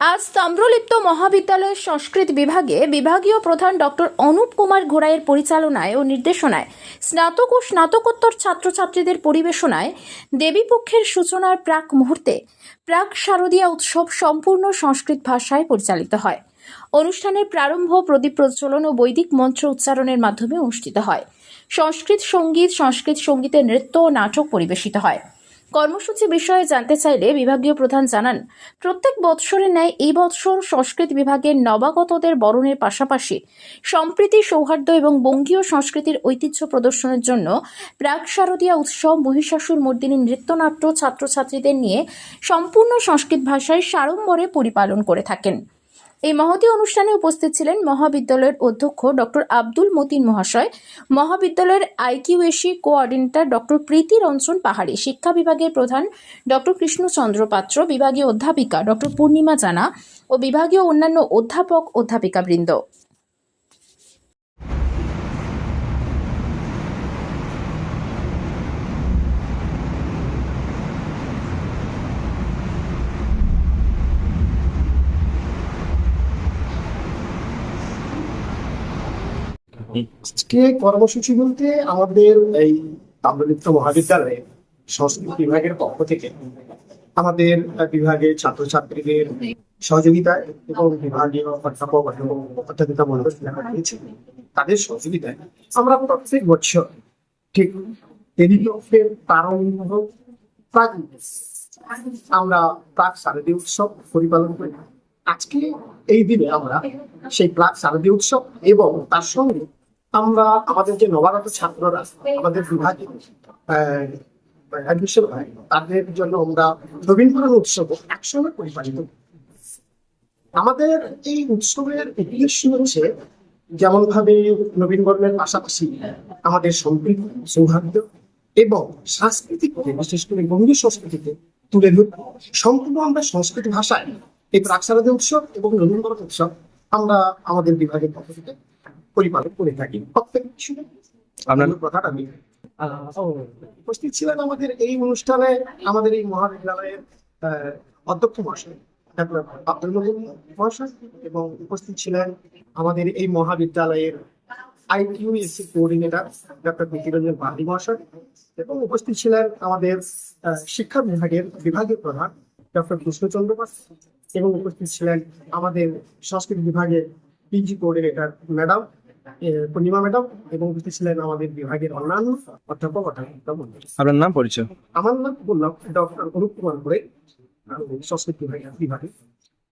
আজ তাম্রলিপ্ত মহাবিদ্যালয়ের সংস্কৃত বিভাগে বিভাগীয় প্রধান ডক্টর অনুপ কুমার ঘোড়াইয়ের পরিচালনায় ও নির্দেশনায়, স্নাতক ও স্নাতকোত্তর ছাত্রছাত্রীদের পরিবেশনায় দেবীপক্ষের সূচনার প্রাক মুহূর্তে প্রাক শারদীয়া উৎসব সম্পূর্ণ সংস্কৃত ভাষায় পরিচালিত হয়। অনুষ্ঠানের প্রারম্ভ প্রদীপ প্রজ্বলন ও বৈদিক মন্ত্র উচ্চারণের মাধ্যমে অনুষ্ঠিত হয়। সংস্কৃত সংগীত, সংস্কৃত সঙ্গীতের নৃত্য ও নাটক পরিবেশিত হয়। কর্মসূচি বিষয়ে জানতে চাইলে বিভাগীয় প্রধান জানান, প্রত্যেক বৎসরের ন্যায় এই বৎসর সংস্কৃত বিভাগের নবাগতদের বরণের পাশাপাশি সম্প্রীতি, সৌহার্দ্য এবং বঙ্গীয় সংস্কৃতির ঐতিহ্য প্রদর্শনের জন্য প্রাক শারদীয়া উৎসব মহিষাসুর মর্দিনী নৃত্যনাট্য ছাত্রছাত্রীদের নিয়ে সম্পূর্ণ সংস্কৃত ভাষায় সাড়ম্বরে পরিপালন করে থাকেন। এই মহতী অনুষ্ঠানে উপস্থিত ছিলেন মহাবিদ্যালয়ের অধ্যক্ষ ডক্টর আব্দুল মতিন মহাশয়, মহাবিদ্যালয়ের IQAC coordinator doctor Priti Ranjan Pahari, শিক্ষা বিভাগের প্রধান ডক্টর কৃষ্ণচন্দ্র পাত্র, বিভাগীয় অধ্যাপিকা ডক্টর পূর্ণিমা জানা ও বিভাগীয় অন্যান্য অধ্যাপক অধ্যাপিকাবৃন্দ। আজকে কর্মসূচি বলতে আমাদের এই তাম্রলিপ্ত মহাবিদ্যালয়ে সংস্কৃত বিভাগের পক্ষ থেকে আমাদের বিভাগের ছাত্রছাত্রীদের সহযোগিতায় এবং বিভাগীয় অধ্যাপক অধ্যাপিকা মন্ডল যারা তাদের সহযোগিতায় আমরা প্রত্যেক বছর ঠিক দেবীপক্ষের প্রারম্ভ প্রাক আমরা প্রাক শারদীয় উৎসব পরিপালন করি। আজকে এই দিনে আমরা সেই প্রাক শারদীয় উৎসব এবং তার সঙ্গে আমরা আমাদের যে নবাগত ছাত্ররা, আমাদের বিভাগে অ্যাডমিশন হয় তাদের জন্য আমরা নবীনকরণ উৎসব একসঙ্গে পরিপালিত আমাদের এই উৎসবের উদ্দেশ্য হচ্ছে যেমন ভাবে নবীনবরণের পাশাপাশি আমাদের সম্প্রীতি সৌহার্দ্য এবং সাংস্কৃতিক বিশেষ করে বঙ্গীয় সংস্কৃতিকে তুলে ধরতে সম্পূর্ণ আমরা সংস্কৃত ভাষায় এই প্রাকশারদী উৎসব এবং নবীনবরণ উৎসব আমরা আমাদের বিভাগের পক্ষ থেকে পরিপালন করে থাকি। প্রত্যেক আপনার আপনার কথাটা আমি উপস্থিত ছিলেন আমাদের এই অনুষ্ঠানে আমাদের এই মহাবিদ্যালয়ের অধ্যক্ষ মহাশয় ডাক্তার আব্দুল মজিদ মহাশয় এবং উপস্থিত ছিলেন আমাদের এই মহাবিদ্যালয়ের আইকিউএসসি কোঅর্ডিনেটর ডক্টর বিকিরঞ্জন বাহারি মহাশয় এবং উপস্থিত ছিলেন আমাদের শিক্ষা বিভাগের বিভাগীয় প্রধান ডক্টর কৃষ্ণচন্দ্র পাস এবং উপস্থিত ছিলেন আমাদের সংস্কৃত বিভাগের PG coordinator madam Purnima madam এবং ছিলেন আমাদের বিভাগের অন্যান্য অধ্যাপক অধ্যাপক আপনার নাম পরিচয়? আমার নাম বললাম ডক্টর অনুপ কুমার করে সংস্কৃত বিভাগের বিভাগে।